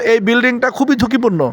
এই বিল্ডিংটা খুবই ঝুঁকিপূর্ণ।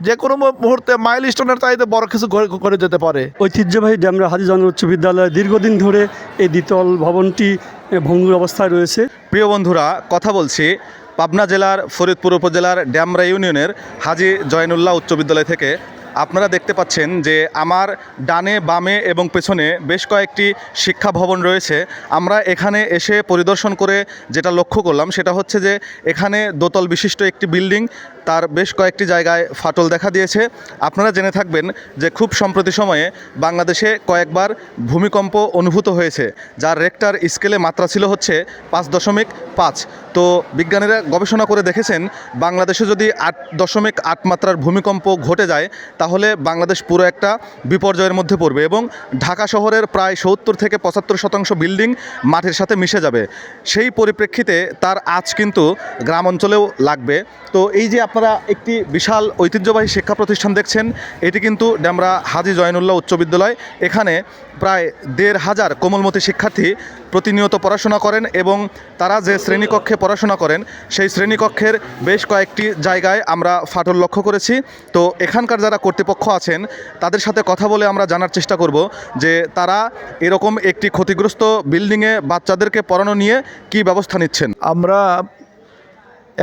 যে কোনো মুহূর্তে মাইল স্টোনের চাইতে বড় কিছু করে- করে যেতে পারে। ঐতিহ্যবাহী ড্যামরা হাজিজন উচ্চ বিদ্যালয়ে দীর্ঘদিন ধরে এই দ্বিতল ভবনটি ভঙ্গুর অবস্থায় রয়েছে। প্রিয় বন্ধুরা কথা বলছি পাবনা জেলার ফরিদপুর উপজেলার ড্যামরা ইউনিয়নের হাজি জয়নুল্লাহ উচ্চ বিদ্যালয় থেকে। আপনারা দেখতে পাচ্ছেন যে আমার ডানে, বামে এবং পেছনে বেশ কয়েকটি শিক্ষা ভবন রয়েছে। আমরা এখানে এসে পরিদর্শন করে যেটা লক্ষ্য করলাম সেটা হচ্ছে যে এখানে দোতল বিশিষ্ট একটি বিল্ডিং তার বেশ কয়েকটি জায়গায় ফাটল দেখা দিয়েছে। আপনারা জেনে থাকবেন যে খুব সম্প্রতি সময়ে বাংলাদেশে কয়েকবার ভূমিকম্প অনুভূত হয়েছে, যার রেক্টার স্কেলে মাত্রা ছিল হচ্ছে পাঁচ দশমিক পাঁচ। তো বিজ্ঞানীরা গবেষণা করে দেখেছেন, বাংলাদেশে যদি আট দশমিক আট মাত্রার ভূমিকম্প ঘটে যায়, তাহলে বাংলাদেশ পুরো একটা বিপর্যয়ের মধ্যে পড়বে এবং ঢাকা শহরের প্রায় সত্তর থেকে পঁচাত্তর শতাংশ বিল্ডিং মাটির সাথে মিশে যাবে। সেই পরিপ্রেক্ষিতে তার আজ কিন্তু গ্রাম অঞ্চলেও লাগবে। তো এই যে আপনারা একটি বিশাল ঐতিহ্যবাহী শিক্ষা প্রতিষ্ঠান দেখছেন। এটি কিন্তু ড্যামরা হাজি জয়নুল্লাহ উচ্চ বিদ্যালয়। এখানে প্রায় দেড় হাজার কোমলমতি শিক্ষার্থী প্রতিনিয়ত পড়াশোনা করেন এবং তারা যে শ্রেণীকক্ষে পড়াশোনা করেন, সেই শ্রেণীকক্ষের বেশ কয়েকটি জায়গায় আমরা ফাটল লক্ষ্য করেছি। তো এখানকার যারা কর্তৃপক্ষ আছেন, তাদের সাথে কথা বলে আমরা জানার চেষ্টা করব যে তারা এরকম একটি ক্ষতিগ্রস্ত বিল্ডিংয়ে বাচ্চাদেরকে পড়ানো নিয়ে কি ব্যবস্থা নিচ্ছেন। আমরা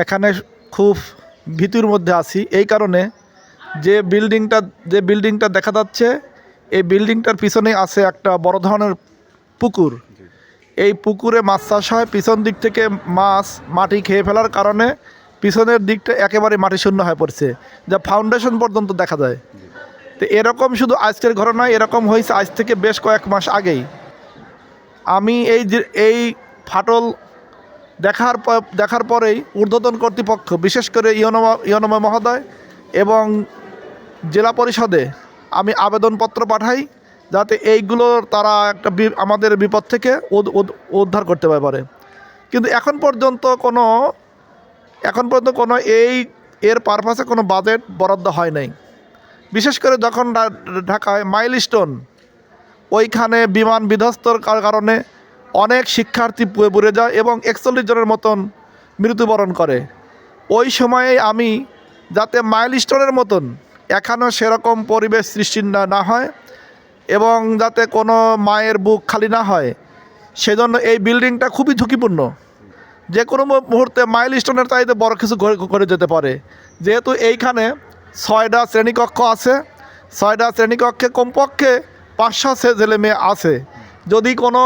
এখানে খুব ভীতির মধ্যে আছি। এই কারণে যে বিল্ডিংটা যে বিল্ডিংটা দেখা যাচ্ছে, এই বিল্ডিংটার পিছনে আছে একটা বড় ধরনের পুকুর। এই পুকুরে মাছ চাষ হয়। পিছন দিক থেকে মাছ মাটি খেয়ে ফেলার কারণে পিছনের দিকটা একেবারে মাটি শূন্য হয়ে পড়ছে, যা ফাউন্ডেশন পর্যন্ত দেখা যায়। তো এরকম শুধু আজকের ঘটনা, এরকম হয়েছে আজ থেকে বেশ কয়েক মাস আগেই। আমি এই এই ফাটল দেখার দেখার পরেই ঊর্ধ্বতন কর্তৃপক্ষ, বিশেষ করে ইয়নমা ইয়নময় মহোদয় এবং জেলা পরিষদে আমি আবেদনপত্র পাঠাই যাতে এইগুলো তারা একটা আমাদের বিপদ থেকে উদ- উদ- উদ্ধার করতে পারে কিন্তু এখন পর্যন্ত কোনো, এখন পর্যন্ত কোনো এই, এর পারপাসে কোনো বাজেট বরাদ্দ হয় নাই। বিশেষ করে যখন ঢাকায় মাইলস্টোন, ওইখানে বিমান বিধ্বস্তর কার- কারণে অনেক শিক্ষার্থী পুড়ে যায় এবং একচল্লিশ জনের মতন মৃত্যুবরণ করে। ওই সময়ে আমি যাতে মাইলস্টোনের মতন এখানেও সেরকম পরিবেশ সৃষ্টি না হয় এবং যাতে কোনো মায়ের বুক খালি না হয়, সেজন্য এই বিল্ডিংটা খুবই ঝুঁকিপূর্ণ। যে কোনো মুহূর্তে মাইলস্টোনের চাইতে বড় কিছু করে যেতে পারে। যেহেতু এইখানে ছয়টা শ্রেণীকক্ষ আছে, ছয়টা শ্রেণীকক্ষে কমপক্ষে পাঁচশো ছেলে মেয়ে আছে। যদি কোনো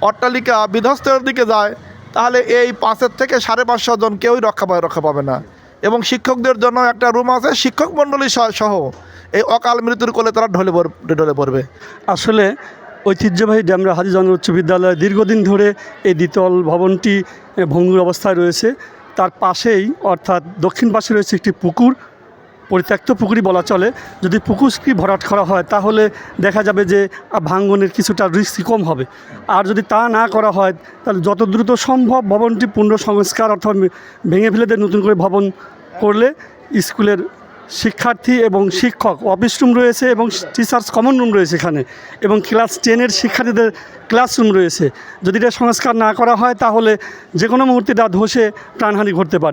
অট্টালিকা বিধ্বস্তের দিকে যায়, তাহলে এই পাঁচের থেকে সাড়ে পাঁচশো জন কেউই রক্ষা পায় রক্ষা পাবে না। এবং শিক্ষকদের জন্য একটা রুম আছে, শিক্ষক মণ্ডলী সহ- এই অকাল মৃত্যুর কোলে তারা ঢলে ঢলে পড়বে। আসলে ঐতিহ্যবাহী ড্যামরা হাজিজন উচ্চ বিদ্যালয় দীর্ঘদিন ধরে এই দ্বিতল ভবনটি ভঙ্গুর অবস্থায় রয়েছে, তার পাশেই অর্থাৎ দক্ষিণ পাশে রয়েছে একটি পুকুর পরিত্যক্ত পুকুরই বলা চলে। যদি পুকুরটি ভরাট করা হয়, তাহলে দেখা যাবে যে ভাঙ্গনের কিছুটা রিস্ক কম হবে। আর যদি তা না করা হয়, তাহলে যত দ্রুত সম্ভব ভবনটি পুনঃসংস্কার অর্থাৎ ভেঙে ফেলে দিয়ে নতুন করে ভবন করলে স্কুলের শিক্ষার্থী এবং শিক্ষক অফিস রুম রয়েছে এবং টিচার্স কমন রুম রয়েছে এখানে এবং ক্লাস টেনের শিক্ষার্থীদের ক্লাসরুম রয়েছে। যদি এটা সংস্কার না করা হয়, তাহলে যে কোনো মুহূর্তে এটা ধসে প্রাণহানি ঘটতে পারে।